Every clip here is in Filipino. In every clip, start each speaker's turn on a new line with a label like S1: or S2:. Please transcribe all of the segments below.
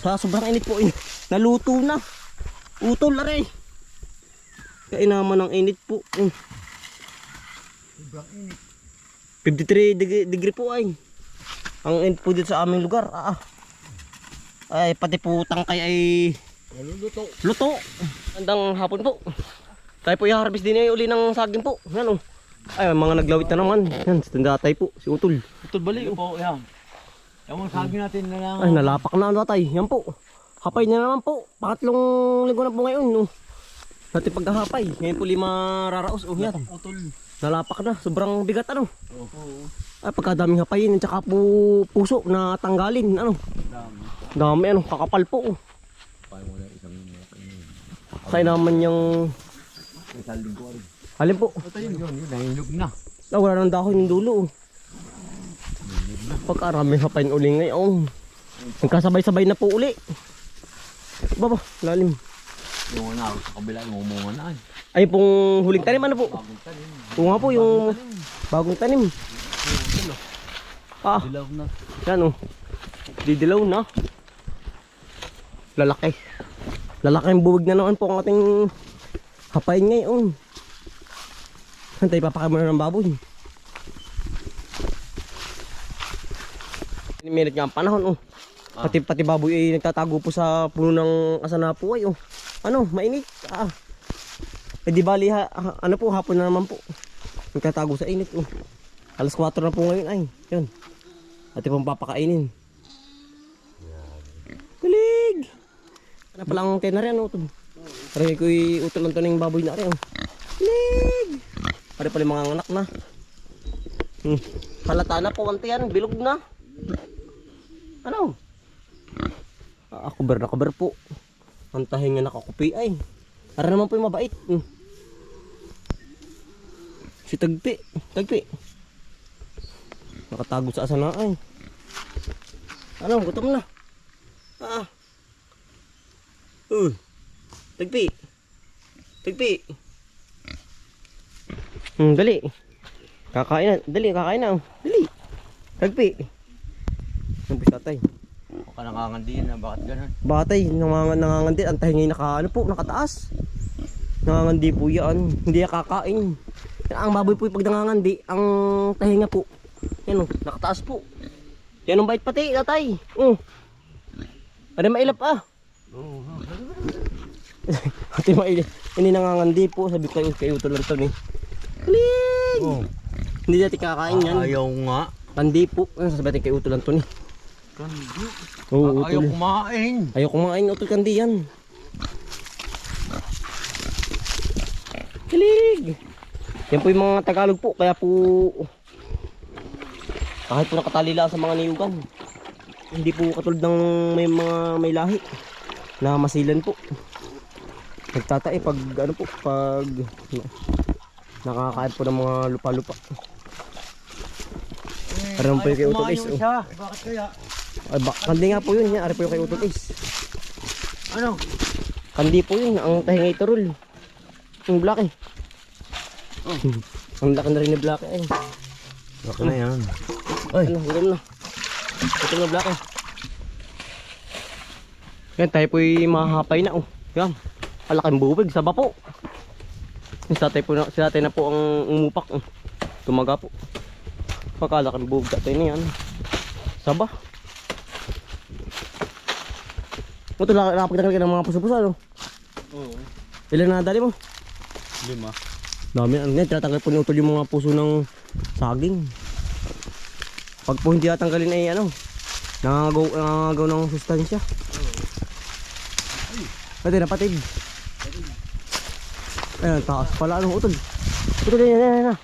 S1: Sa sobrang init po, in, naluto na. Utol na rin. Kaya naman ang init po. Mm.
S2: Sobrang init.
S1: 53 degree, degree po ay. Ang init po dito sa aming lugar. Ah. Ay, pati po tangkay ay
S2: Naluluto.
S1: luto. Andang hapon po. Tayo po i-harvest din ay uli ng saging po. Yan o. Ay, mga naglawit na naman. Yan, si Tandatay po, si Utol. Utol bali.
S2: Ito po, yan. Mo sabi natin na lang.
S1: Ay, nalapak na ano tay. Yan po. Hapay na naman po. Pangatlong linggo na po ngayon. No. Natin pagkahapay. Ngayon po lima raraos. Oh, yan.
S2: Utol.
S1: Nalapak na. Sobrang bigat ano.
S2: Oo.
S1: Ay, pagkadaming hapayin. At saka po puso na tanggalin. Ano.
S2: Dami.
S1: Dami ano. Kakapal po. Oh. Kaya naman yung...
S2: Isang linggo rin.
S1: Alin po.
S2: Ito yun, yun, yun. Nahilog na.
S1: Ah, wala nang dahon yung dulo. oh. Pagkarami hapayin uli ngayon. Nagkasabay-sabay na po uli. Baba, lalim.
S2: Yung na, sa kabila, yung umunga na.
S1: Ay pong huling tanim ano po?
S2: Bagong tanim.
S1: Oo nga po yung bagong tanim. Ah,
S2: Dilaw na.
S1: yan oh. Didilaw na. Lalaki. Lalaki ang buwig na naman po ang ating hapayin ngayon. Papakain muna ng baboy? Minute nga ang panahon oh.
S2: Ah.
S1: Pati pati baboy ay nagtatago po sa puno ng asana po ay oh. Ano, mainit. Ah. Eh di bali ha, ano po hapon na naman po. Nagtatago sa init oh. Alas 4 na po ngayon ay. Yun. Ate pong papakainin. Kulig! Ano palang tena rin, utol? Parang ko'y utol lang to ng baboy na rin. oh. Kulig! Pare pala mga anak na. Hmm. Halata na po, ante yan. Bilog na. Ano? Ah, kuber na kuber po. Ang tahin nga nakakupi ay. Para naman po yung mabait. Hmm. Si Tagpi. Tagpi. Nakatago sa asana ay. Ano, gutom na. Ah. Uh. Tagpi. Tagpi. Hmm, dali. Kakain na. Dali, kakain na. Dali. Tagpi. Ang tatay.
S2: Baka nakangandiyan na, bakit ganun?
S1: Batay, nangangan nangangandi. Ang tahingi naka, ano po, nakataas. Nangangandi po yan. Hindi yan kakain. Ang baboy po pag nangangandi, ang tahinga po. Yan o, nakataas po. Yan ang bait pati, tatay. Oh. Pwede mailap ah.
S2: Oo.
S1: Ate mailap. Hindi nangangandi po. Sabi ko kayo, kayo ito lang to ni. Kling!
S2: Oh.
S1: Hindi dati kakain yan.
S2: Ayaw nga.
S1: Kandi po. Ano sabi natin kayo ito lang to ni.
S2: Kandi.
S1: Oo,
S2: Ayaw
S1: utol.
S2: kumain.
S1: Ayaw kumain utol kandi yan. Kilig! Yan po yung mga Tagalog po, kaya po kahit po nakatali lang sa mga niyugan. Hindi po katulad ng may mga may lahi na masilan po. Nagtatae pag ano po, pag nakakain po ng mga lupa-lupa. Parang po yung kay Utol oh.
S2: Bakit kaya?
S1: Ay, bak kandi nga po yun, yan. Ari po yung kay Utol Ace.
S2: Ano?
S1: Kandi po yun, ang tahingay turul. Yung black eh.
S2: Oh.
S1: ang laki na rin ni black eh.
S2: Baka na yan.
S1: Ay, ano, gutom na. Gutom na black eh. Yan, tayo po'y mahahapay na oh. Yan, alaking bubig, saba po. Si tatay po na, si tatay na po ang umupak. Oh. Tumaga po. Pagkalaking bubig tatay na yan. Saba. O, ito nakapagdagal ka ng mga puso-puso, ano?
S2: Oo.
S1: Ilan na dali mo?
S2: Lima.
S1: Dami ang yan, tinatanggal po ni Utol yung mga puso ng saging. Pag po hindi natanggalin ay ano, nangagaw, nangagaw ng sustansya. Pati na patig. Ayun, taas pala ano, Utol. Utol, yan, yan, yan, yan.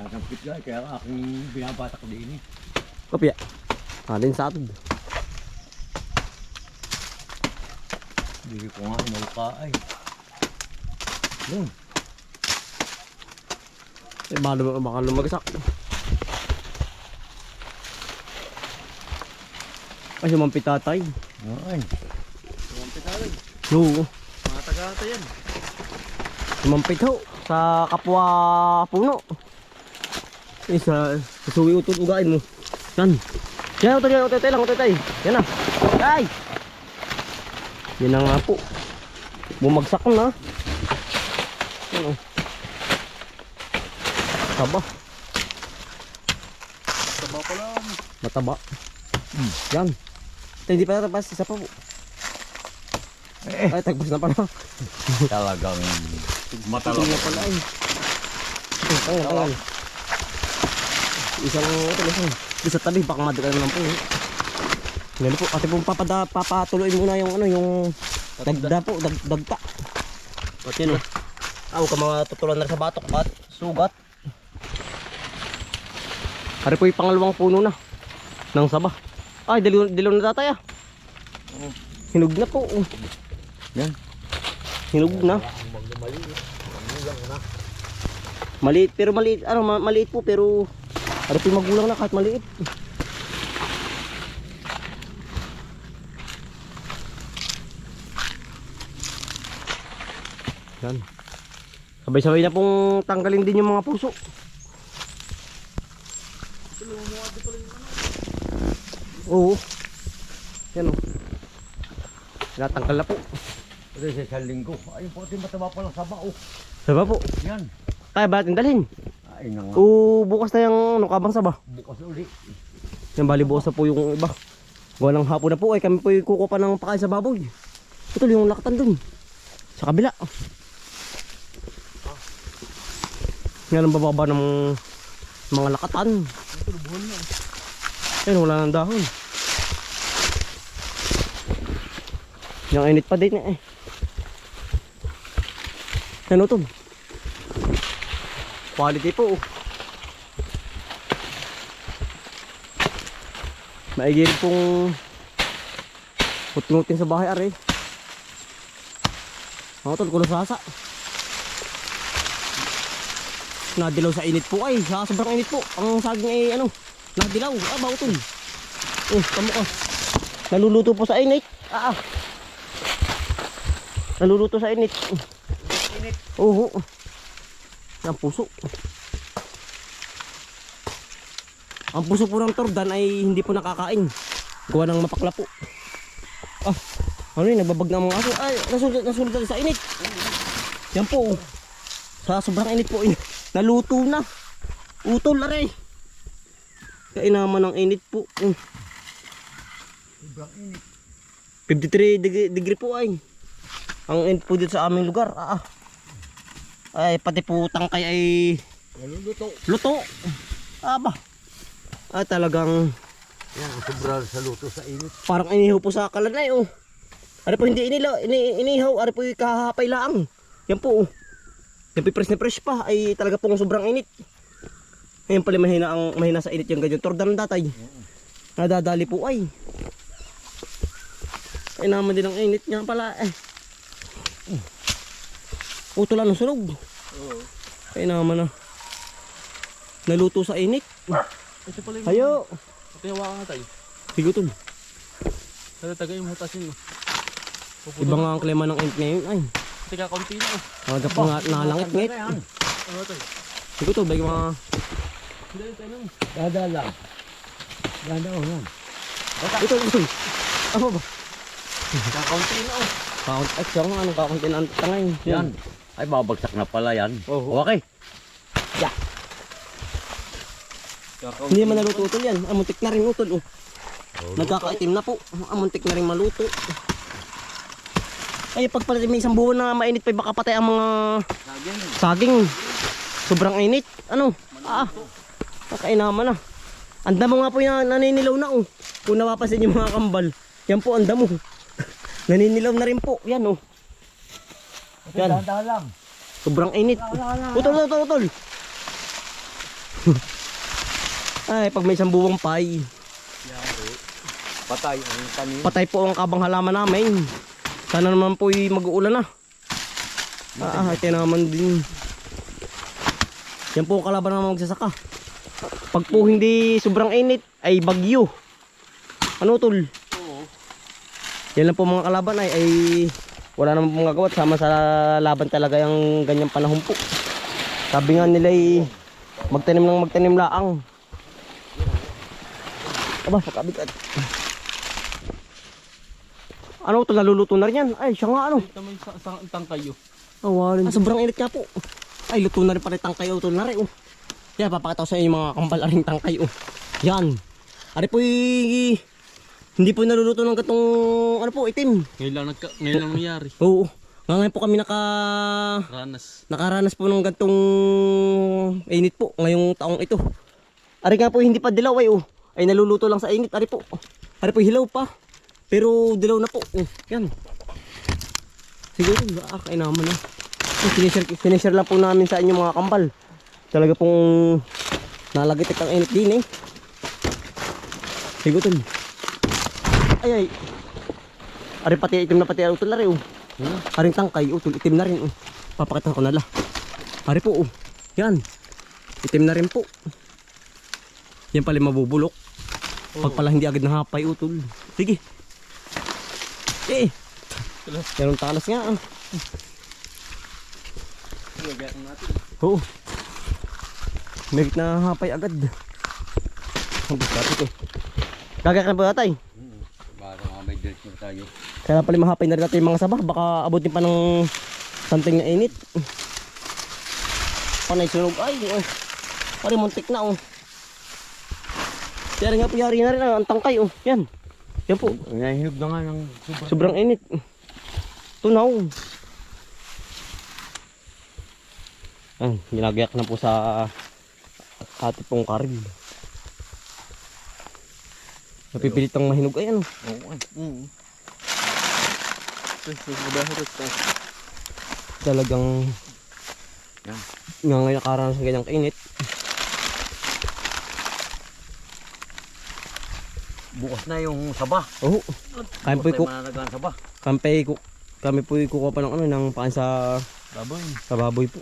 S2: Nakampit ka, kaya aking binabatak din eh.
S1: Kopya. Ah, din sa atod.
S2: Hindi ko nga inuka ay. Yun.
S1: Eh, lum- baka lumagsak. Ay, sumampit tatay.
S2: Ay.
S1: Oo.
S2: Mga yan.
S1: Sumampit ho sa kapwa puno. Eh, sa, suwi utol ugain mo. Yan. Yan, yan, utol, utol lang, utol, utol. Yan na. Ay! Yan na nga po. Bumagsak na. Yan o. Taba.
S2: Taba pa lang.
S1: Mataba. Yan. Ito, hindi pa natapos. Isa pa po. Ay, tagpos na pala.
S2: Talagang
S1: Ito
S2: matalab.
S1: na pala ay. Ito, tangal, tangal. Isang, ito. Ito sa tabi, baka madugal naman po. eh. Ngayon po, ate po papada, papatuloy muna yung ano, yung dagda po, dag, dagta. At yun o. Huwag ka mga tutulan na sa batok at sugat. Hari po yung pangalawang puno na. Nang saba. Ay, dilo, dilo na tatay ah. Hinog na po.
S2: Yan.
S1: Hinog na. Maliit pero maliit ano ma- maliit po pero ano po yung magulang na kahit maliit. Yan. Sabay-sabay na pong tanggalin din yung mga puso. Oo. Yan o. Tinatanggal na po.
S2: Ito sa isang linggo. Ayun po, ito mataba pa lang saba. Oh.
S1: Saba po.
S2: Yan.
S1: Kaya ba natin dalhin?
S2: Ay na nga.
S1: O bukas na yung ano kabang saba.
S2: Bukas uli.
S1: Yan bali bukas na po yung iba. Gawa ng hapon na po ay kami po yung kuko pa ng pakain sa baboy. Ito yung lakatan dun. Sa kabila. Yan ang bababa ng mga lakatan. Yan wala nang dahon. Yung init pa din eh. Ano to? Quality po. Maigil pong putingutin sa bahay are. Mga tol, kulo sasa. Nadilaw sa init po ay, sa sobrang init po. Ang saging ay ano, nadilaw. Ah, bago tol. Oh, tamo ka. Naluluto po sa init. Ah, ah. Naluluto sa init.
S2: Init.
S1: Oo. Ang puso. Ang puso po ng tordan ay hindi po nakakain. Gawa ng mapakla po. Ah, ano yun, nagbabag na mga aso. Ay, nasulod, nasulod sa init. Yan po. oh. Sa sobrang init po, in- naluto na. Utol na rin. Kainaman ng init po. Mm.
S2: Sobrang init.
S1: 53 degree, degree po ay. Ang init po dito sa aming lugar. Ah, ah. Ay, pati po tangkay ay
S2: Naluluto.
S1: luto. Aba. Ay, talagang
S2: Yan, sobra sa luto sa init.
S1: parang inihaw po sa kalanay oh. Ari po hindi inila, ini, inihaw, ari po kahapay lang. Yan po oh. Yung fresh na fresh pa ay talaga pong sobrang init. Ngayon pala mahina ang mahina sa init yung ganyan. Tordan ng datay. Nadadali po ay. Ay naman din ang init niya pala eh. Utulan ng sunog.
S2: Oo.
S1: Ay naman na. Naluto sa init.
S3: Ito pala yung
S1: Hayo.
S3: Tiyawa ka nga tayo.
S1: Bigutol.
S3: Sa tagay yung hutasin mo.
S1: Iba nga ang klima ng init ngayon ay.
S3: Tika, konti na oh.
S1: Aga pa nga nalangit ngit.
S3: Ano tayo?
S1: Bigutol, bagi mga
S3: Hindi, tayo nung.
S2: Dada lang. Dada oh yan.
S1: Ito, ito. Ano ba?
S3: Kakaunti na oh.
S1: Count X yung ano kakunti na ang tangay.
S2: Yan. Ay, babagsak na pala yan.
S1: Oo.
S2: Okay.
S1: Hindi man naluto utol yan. Amuntik na rin utol. Oh. Nagkakaitim na po. Amuntik na rin maluto. Ay, pag pala may isang buwan na mainit pa, baka patay ang mga
S3: Saging.
S1: saging. Sobrang init. Ano? Ah, kakainaman na. Ang damo nga po yung naninilaw na oh. Kung napapansin yung mga kambal. Yan po ang damo. naninilaw na rin po. Yan oh. Yan. Sobrang init. Utol, utol, utol. Ay, pag may isang buwang pay,
S2: Patay ang tanim.
S1: patay po ang kabang halaman namin. Sana naman po mag-uulan na. Ah, ah, naman din. Yan po kalaban ng magsasaka. Pag po hindi sobrang init, ay bagyo. Ano tol?
S3: Oo.
S1: Yan lang po mga kalaban ay, ay wala naman pong gagawa. Sama sa laban talaga yung ganyang panahon po. Sabi nga nila ay magtanim ng magtanim laang. Aba, nakabigat. Ano ito, naluluto na rin yan. Ay, siya nga ano.
S3: Ito may sa, sa tangkay oh.
S1: Awalin. Ah, sobrang init nga po. Ay, luto na rin pala yung tangkay utol na rin. Oh. Yan, papakita ko sa inyo yung mga kambal aring tangkay. Oh. Yan. Ari po hindi po naluluto ng gatong ano po, itim.
S3: Ngayon lang, nagka, ngayon lang nangyari.
S1: Oo. Nga ngayon po kami naka
S3: Ranas.
S1: nakaranas po ng gantong init po ngayong taong ito. Ari nga po hindi pa dilaw ay oh. Ay naluluto lang sa init. Ari po. Ari po hilaw pa. Pero dilaw na po. Oh, yan. Siguro ah, kay naman na. Oh, sinishare, sinishare lang po namin sa inyo mga kambal. Talaga pong nalagitik ang init din eh. Siguro tol. Ay ay. Ari pati itim na pati utol na rin oh. Aring tangkay, utol, itim na rin. Oh. Papakita ko na la. Ari po, oh. Yan. Itim na rin po. Yan pala mabubulok. Pag pala hindi agad nahapay, utol. Sige. Eh. Yan ang talas nga. ah.
S3: Gagawin natin.
S1: Oo. May na hapay agad. Ang gusto natin ito. Gagak na ba tatay?
S2: Baka mga may direct na tayo.
S1: Kaya pala mahapay na rin natin yung mga sabah. Baka abutin pa ng santing na init. Panay sunog. Ay, oh. Pari muntik na, oh. Kaya nga po yari na rin ah, ang tangkay, oh. Yan. Yan po.
S2: Nahinog na nga ng sobrang.
S1: Sobrang init. Tunaw. Ay, ginagayak na po sa ate pong karil. Napipilit ang mahinog ay ano.
S2: Oo.
S3: Mm.
S1: Talagang
S2: Yan.
S1: nga ngayon nakaranas ng ganyang kainit.
S2: Bukas na yung saba.
S1: Oo. Kami po ko,
S2: saba.
S1: kami ko, kami po kukuha pa ng ano ng paan sa
S3: Baboy.
S1: sa baboy po.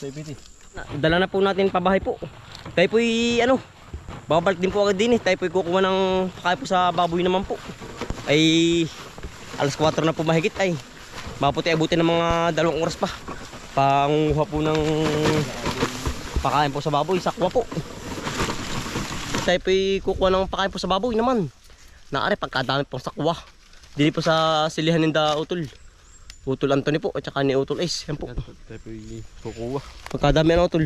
S3: Pipiti.
S1: Na- Dala na po natin pabahay po. Tayo po ano, babalik din po agad din eh. Tayo po kukuha ng pakain po sa baboy naman po. Ay alas 4 na po mahigit ay. Maputi abutin ng mga dalawang oras pa. Panguha po ng pakain po sa baboy, sakwa po. Tayo po kukuha ng pakain po sa baboy naman. Naari pagkadami pong sakwa. Dili po sa silihan ng utol. Utol Anthony po at saka ni Utol Ace. Yan po.
S3: Tayo po kukuha.
S1: Pagkadami ano tol.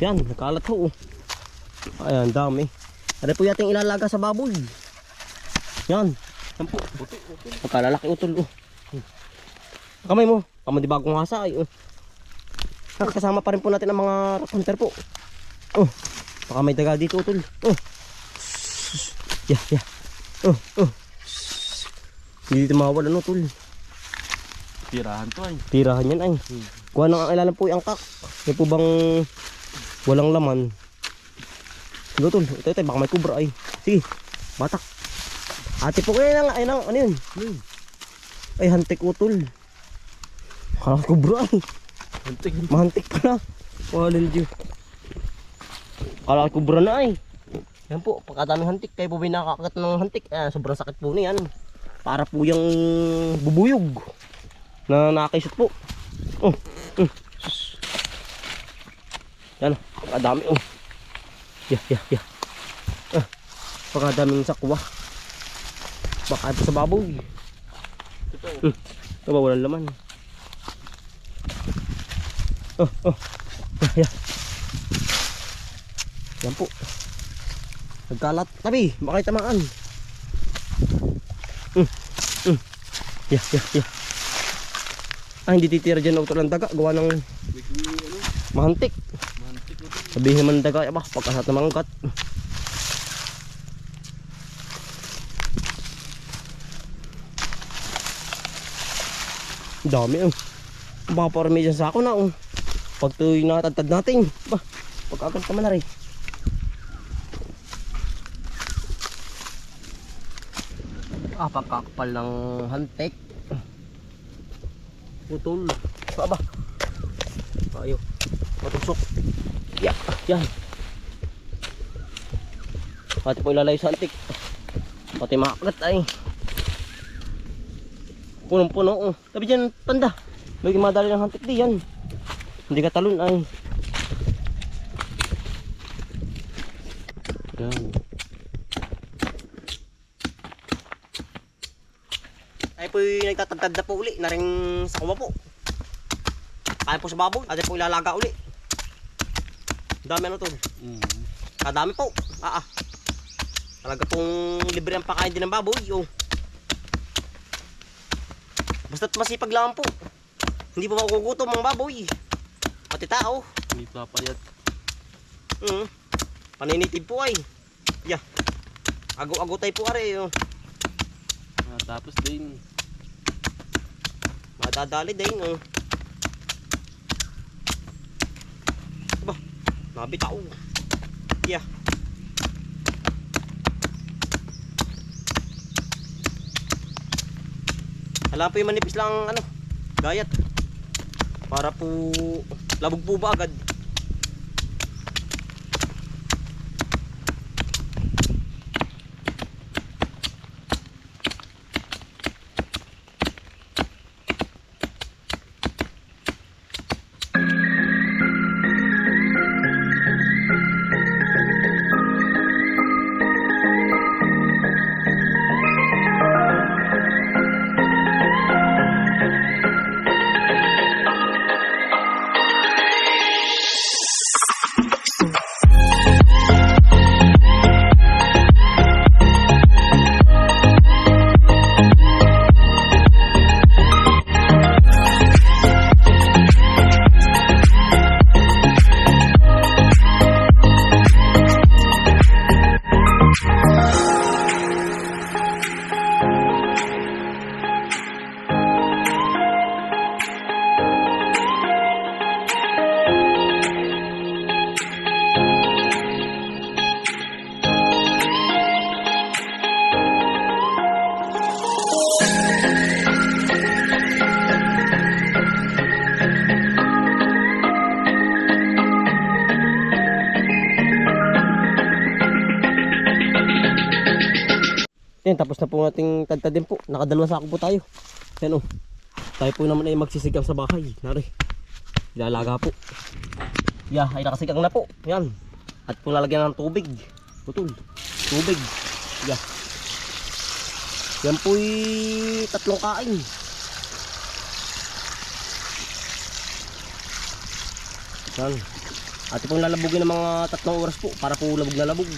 S1: Yan, nakalat oh. Ayan, dami. Ano po yating ilalaga sa baboy. Yan. Yan po. Pagkalalaki utol. Oh. Kamay mo. Kama di bagong hasa ay. Oh. Kasama pa rin po natin ang mga hunter po. Oh. Baka may daga dito utol. Oh. Yeah, yeah. Oh, oh. Hindi dito mawala no tol.
S3: Tirahan to ay.
S1: Tirahan yan ay. Kuha nang ang ilalim po yung angkak. Yan po bang walang laman. Sige tol, ito ito baka may kubra ay. Sige, batak. Ate po kayo lang, ay nang, ano yun? Yun. Ay, hantik utol. Kala ko kubra ay.
S3: Antik.
S1: Mahantik pala. Walin Diyo. Kala ko kubra na ay. Yan po, pagkadaming hantik, kayo po ba nakakagat ng hantik? Eh, sobrang sakit po niyan. Para po yung bubuyog na nakakisot po. Oh, sus. Yan, pagkadami oh. Yeah, yeah, yeah. Ah, pagkadaming sakwa. Baka ito sa baboy. Hmm. Ito ba walang laman? Oh, oh. Yeah, yeah. Yan po. Nagkalat. Tabi, baka tamaan. Mm, mm. Yeah, yeah, yeah. Ah, hindi titira dyan na utol ng daga. Gawa ng mahantik. Sabihin naman ng daga, ba, pagkasat ng mangkat. Dami oh. Baka parami dyan sa ako na oh. Pag ito'y nakatagtad natin. Ba, pagkakan ka man na rin. Ah, pagkakapal ng hantek. Putol. Ba ba? Ayo. Patusok. Ya, yan. Pati po ilalay sa antik. Pati makakat ay. Punong puno. Oh. Tabi dyan, panda. May madali ng hantik di yan. Hindi ka talon ay. Tayo po'y nagtatagtad na po uli, na rin sa kuwa po. Kaya po sa baboy, at po ilalaga uli. Dami ano to,
S3: Mm.
S1: kadami po. Ah, ah. Talaga pong libre ang pakain din ng baboy. Oh. Basta't masipag lang po. Hindi po makukutom ang baboy. Pati tao.
S3: Hindi papayat.
S1: Mm. Paninitib po ay. Yeah. Ago-agutay po are. Oh.
S3: Ah, tapos din.
S1: Madadali din. Oh. Ba, nabitaw. Yeah. Hala po yung manipis lang ano, gayat. Para po, labog po ba agad? Yan, tapos na po nating tagtadin po. Nakadalawang sako po tayo. Yan o. Tayo po naman ay magsisigang sa bahay. Nari. Ilalaga po. Yeah, ay nakasigang na po. Yan. At po lalagyan ng tubig. Putol. Tubig. Yeah. Yan po'y tatlong kain. Yan. At pong lalabugin ng mga tatlong oras po para po labog na labog.